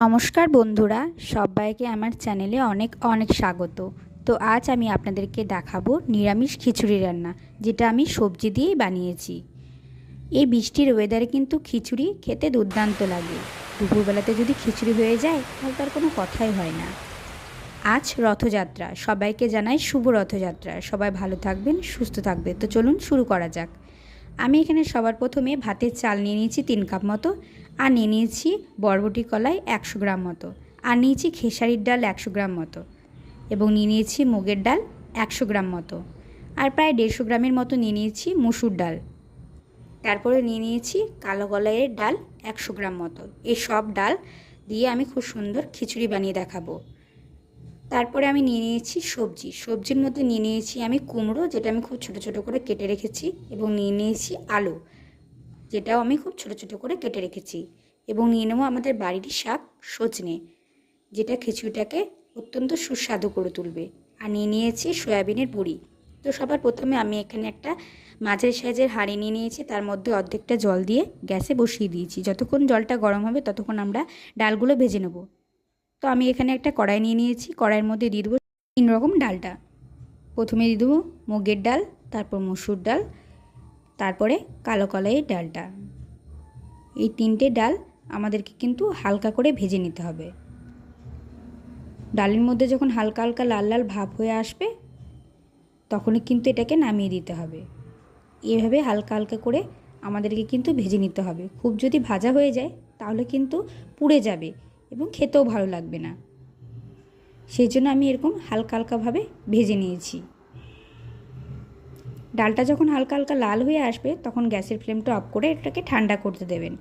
নমস্কার বন্ধুরা, সবাইকে আমার চ্যানেলে অনেক অনেক স্বাগত। তো আজ আমি আপনাদেরকে দেখাবো নিরামিষ খিচুড়ি রান্না, যেটা আমি সবজি দিয়েই বানিয়েছি। এই বৃষ্টির ওয়েদারে কিন্তু খিচুড়ি খেতে দুর্দান্ত লাগে। দুপুরবেলাতে যদি খিচুড়ি হয়ে যায়, তাহলে তার কোনো কথাই হয় না। আজ রথযাত্রা, সবাইকে জানাই শুভ রথযাত্রা। সবাই ভালো থাকবেন, সুস্থ থাকবে তো চলুন শুরু করা যাক। আমি এখানে সবার প্রথমে ভাতের চাল নিয়ে নিয়েছি তিন কাপ মতো। আর নিয়ে নিয়েছি বরবটি কলাই একশো গ্রাম মতো, আর নিয়েছি খেসারির ডাল একশো গ্রাম মতো এবং নিয়ে নিয়েছি মুগের ডাল একশো গ্রাম মতো, আর প্রায় দেড়শো গ্রামের মতো নিয়ে নিয়েছি মুসুর ডাল। তারপরে নিয়ে নিয়েছি কালো কলাইয়ের ডাল একশো গ্রাম মতো। এই সব ডাল দিয়ে আমি খুব সুন্দর খিচুড়ি বানিয়ে দেখাবো। তারপরে আমি নিয়ে নিয়েছি সবজি। সবজির মধ্যে নিয়ে নিয়েছি আমি কুমড়ো, যেটা আমি খুব ছোটো ছোটো করে কেটে রেখেছি এবং নিয়ে নিয়েছি আলু। যেটাও আমি খুব ছোটো ছোটো করে কেটে রেখেছি এবং নিয়ে নেব আমাদের বাড়ির শাক সজনে, যেটা খিচুড়িটাকে অত্যন্ত সুস্বাদু করে তুলবে। আর নিয়ে নিয়েছি সয়াবিনের বড়ি তো সবার প্রথমে আমি এখানে একটা মাঝের সাইজের হাঁড়ি নিয়ে নিয়েছি, তার মধ্যে অর্ধেকটা জল দিয়ে গ্যাসে বসিয়ে দিয়েছি। যতক্ষণ জলটা গরম হবে ততক্ষণ আমরা ডালগুলো ভেজে নেব। তো আমি এখানে একটা কড়াই নিয়ে নিয়েছি, কড়াইয়ের মধ্যে দিয়ে দেবো তিন রকম ডালটা। প্রথমে দিয়ে দেবো মুগের ডাল, তারপর মসুর ডাল তারপরে কালো কলাইয়ের ডালটা। এই তিনটে ডাল আমাদেরকে কিন্তু হালকা করে ভেজে নিতে হবে। ডালের মধ্যে যখন হালকা হালকা লাল লাল ভাব হয়ে আসবে, তখনই কিন্তু এটাকে নামিয়ে দিতে হবে। এভাবে হালকা হালকা করে আমাদেরকে কিন্তু ভেজে নিতে হবে। খুব যদি ভাজা হয়ে যায়, তাহলে কিন্তু পুড়ে যাবে এবং খেতেও ভালো লাগবে না। সেই জন্য আমি এরকম হালকা হালকাভাবে ভেজে নিয়েছি। ডালটা যখন হালকা হালকা লাল হয়ে আসবে, তখন গ্যাসের ফ্লেমটা অফ করে এটাকে ঠান্ডা করতে দেবেন।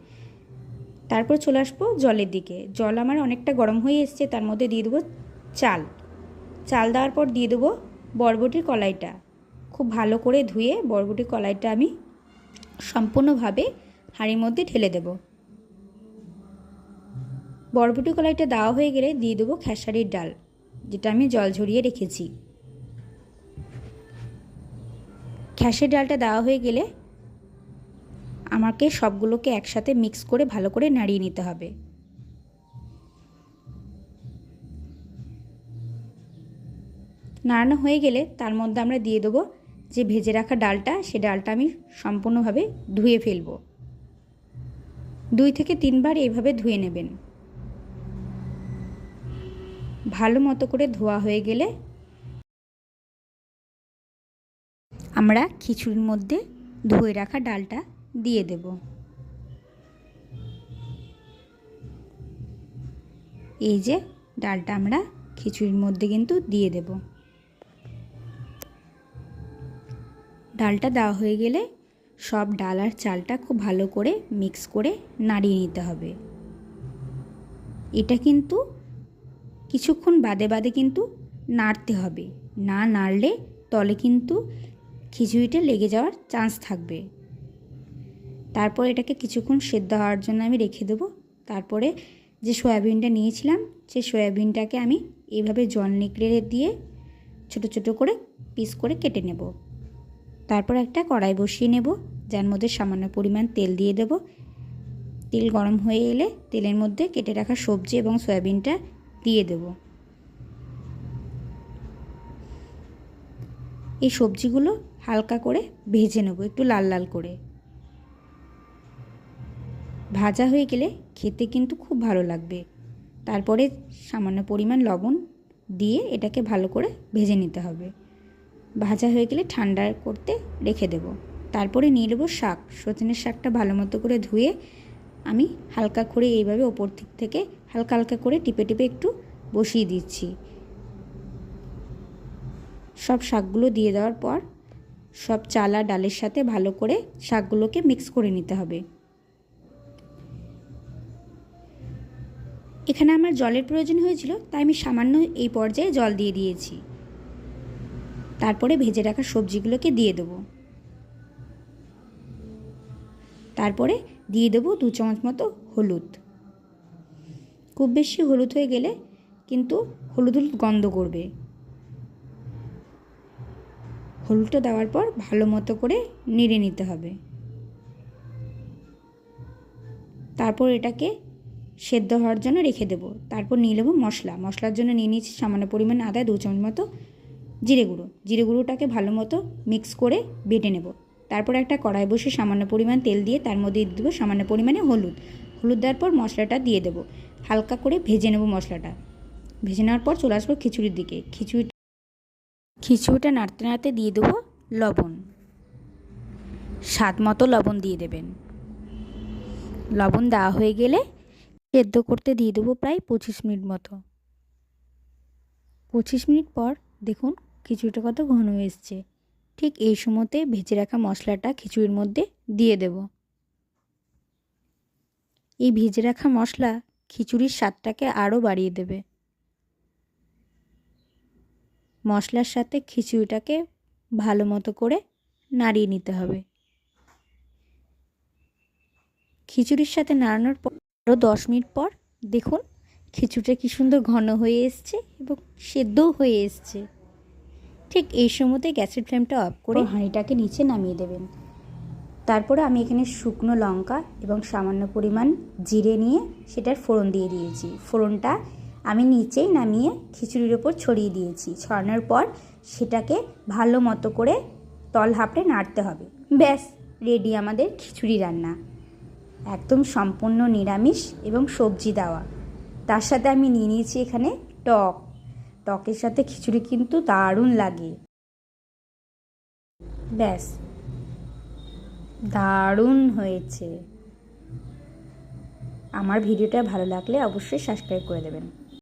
তারপর চলে আসব জলের দিকে। জল আমার অনেকটা গরম হয়ে এসছে, তার মধ্যে দিয়ে দেবো চাল। চাল দেওয়ার পর দিয়ে দেবো বরবটির কলাইটা। খুব ভালো করে ধুয়ে বরবটির কলাইটা আমি সম্পূর্ণভাবে হাঁড়ির মধ্যে ঢেলে দেব। বরবটি কলাইটা দেওয়া হয়ে গেলে দিয়ে দেবো খেসারির ডাল, যেটা আমি জল ঝরিয়ে রেখেছি। খ্যাসের ডালটা দেওয়া হয়ে গেলে আমাকে সবগুলোকে একসাথে মিক্স করে ভালো করে নাড়িয়ে নিতে হবে। নাড়ানো হয়ে গেলে তার মধ্যে আমরা দিয়ে দেবো যে ভেজে রাখা ডালটা, সে ডালটা আমি সম্পূর্ণভাবে ধুয়ে ফেলব। দুই থেকে তিনবার এইভাবে ধুয়ে নেবেন। ভালো মতো করে ধোয়া হয়ে গেলে আমরা খিচুড়ির মধ্যে ধুয়ে রাখা ডালটা দিয়ে দেব। এই যে ডালটা আমরা খিচুড়ির মধ্যে কিন্তু দিয়ে দেব। ডালটা দেওয়া হয়ে গেলে সব ডাল আর চালটা খুব ভালো করে মিক্স করে নাড়িয়ে নিতে হবে। এটা কিন্তু কিছুক্ষণ বাদে বাদে কিন্তু নাড়তে হবে। না নাড়লে তলে কিন্তু খিচুড়িটা লেগে যাওয়ার চান্স থাকবে। তারপর এটাকে কিছুক্ষণ সেদ্ধ হওয়ার জন্য আমি রেখে দেবো। তারপরে যে সয়াবিনটা নিয়েছিলাম, সেই সয়াবিনটাকে আমি এইভাবে জল নিকড়ে দিয়ে ছোট ছোট করে পিস করে কেটে নেব। তারপর একটা কড়াই বসিয়ে নেব, যার মধ্যে সামান্য পরিমাণ তেল দিয়ে দেব। তেল গরম হয়ে এলে তেলের মধ্যে কেটে রাখা সবজি এবং সয়াবিনটা দিয়ে দেব। এই সবজিগুলো হালকা করে ভেজে নেব, একটু লাল লাল করে। ভাজা হয়ে গেলে খেতে কিন্তু খুব ভালো লাগবে। তারপরে সামান্য পরিমাণ লবণ দিয়ে এটাকে ভালো করে ভেজে নিতে হবে। ভাজা হয়ে গেলে ঠান্ডা করতে রেখে দেব। তারপরে নিয়ে নেব শাক। সজনের শাকটা ভালো মতো করে ধুয়ে আমি হালকা করে এইভাবে ওপর দিক থেকে হালকা হালকা করে টিপে টিপে একটু বসিয়ে দিচ্ছি। সব শাকগুলো দিয়ে দেওয়ার পর সব চালা ডালের সাথে ভালো করে শাকগুলোকে মিক্স করে নিতে হবে। এখানে আমার জলের প্রয়োজন হয়েছিল, তাই আমি সামান্য এই পর্যায়ে জল দিয়ে দিয়েছি। তারপরে ভেজে রাখা সবজিগুলোকে দিয়ে দেবো। তারপরে দিয়ে দেবো দু চামচ মতো হলুদ। খুব বেশি হলুদ হয়ে গেলে কিন্তু হলুদ হলুদ গন্ধ করবে। হলুদটা দেওয়ার পর ভালো মতো করে নেড়ে নিতে হবে। তারপর এটাকে সেদ্ধ হওয়ার জন্য রেখে দেবো। তারপর নিয়ে নেব মশলা। মশলার জন্য নিয়ে নিয়েছি সামান্য পরিমাণ আদা, দু চামচ মতো জিরে গুঁড়ো। জিরে গুঁড়োটাকে ভালো মতো মিক্স করে বেটে নেব। তারপর একটা কড়াই বসে সামান্য পরিমাণ তেল দিয়ে তার মধ্যে দেবো সামান্য পরিমাণে হলুদ। হলুদ দেওয়ার পর মশলাটা দিয়ে দেবো। হালকা করে ভেজে নেব মশলাটা। ভেজে নেওয়ার পর চলে আসব খিচুড়ির দিকে। খিচুড়ি খিচুড়িটা নাড়তে নাড়তে দিয়ে দেবো লবণ। স্বাদ মতো লবণ দিয়ে দেবেন। লবণ দেওয়া হয়ে গেলে সেদ্ধ করতে দিয়ে দেবো প্রায় পঁচিশ মিনিট মতো। পঁচিশ মিনিট পর দেখুন খিচুড়িটা কত ঘন এসছে। ঠিক এই সময়তে ভেজে রাখা মশলাটা খিচুড়ির মধ্যে দিয়ে দেব। এই ভেজে রাখা মশলা খিচুড়ির স্বাদটাকে আরও বাড়িয়ে দেবে। মশলার সাথে খিচুড়িটাকে ভালো মতো করে নাড়িয়ে নিতে হবে। খিচুড়ির সাথে নাড়ানোর পর আরও দশ মিনিট পর দেখুন খিচুড়িটা কী সুন্দর ঘন হয়ে এসছে এবং সেদ্ধও হয়ে এসছে। ঠিক এই সময়তে গ্যাসের ফ্লেমটা অফ করে হাঁড়িটাকে নিচে নামিয়ে দেবেন। তারপরে আমি এখানে শুকনো লঙ্কা এবং সামান্য পরিমাণ জিরে নিয়ে সেটার ফোড়ন দিয়ে দিয়েছি। ফোড়নটা আমি নিচেই নামিয়ে খিচুড়ির ওপর ছড়িয়ে দিয়েছি। ছড়ানোর পর সেটাকে ভালো মতো করে তল হাপড়ে নাড়তে হবে। ব্যাস, রেডি আমাদের খিচুড়ি রান্না। একদম সম্পূর্ণ নিরামিষ এবং সবজি দেওয়া। তার সাথে আমি নিয়ে নিয়েছি এখানে টক। টকের সাথে খিচুড়ি কিন্তু দারুণ লাগে। ব্যাস, দারুণ হয়েছে। আমার ভিডিওটা ভালো লাগলে অবশ্যই সাবস্ক্রাইব করে দেবেন।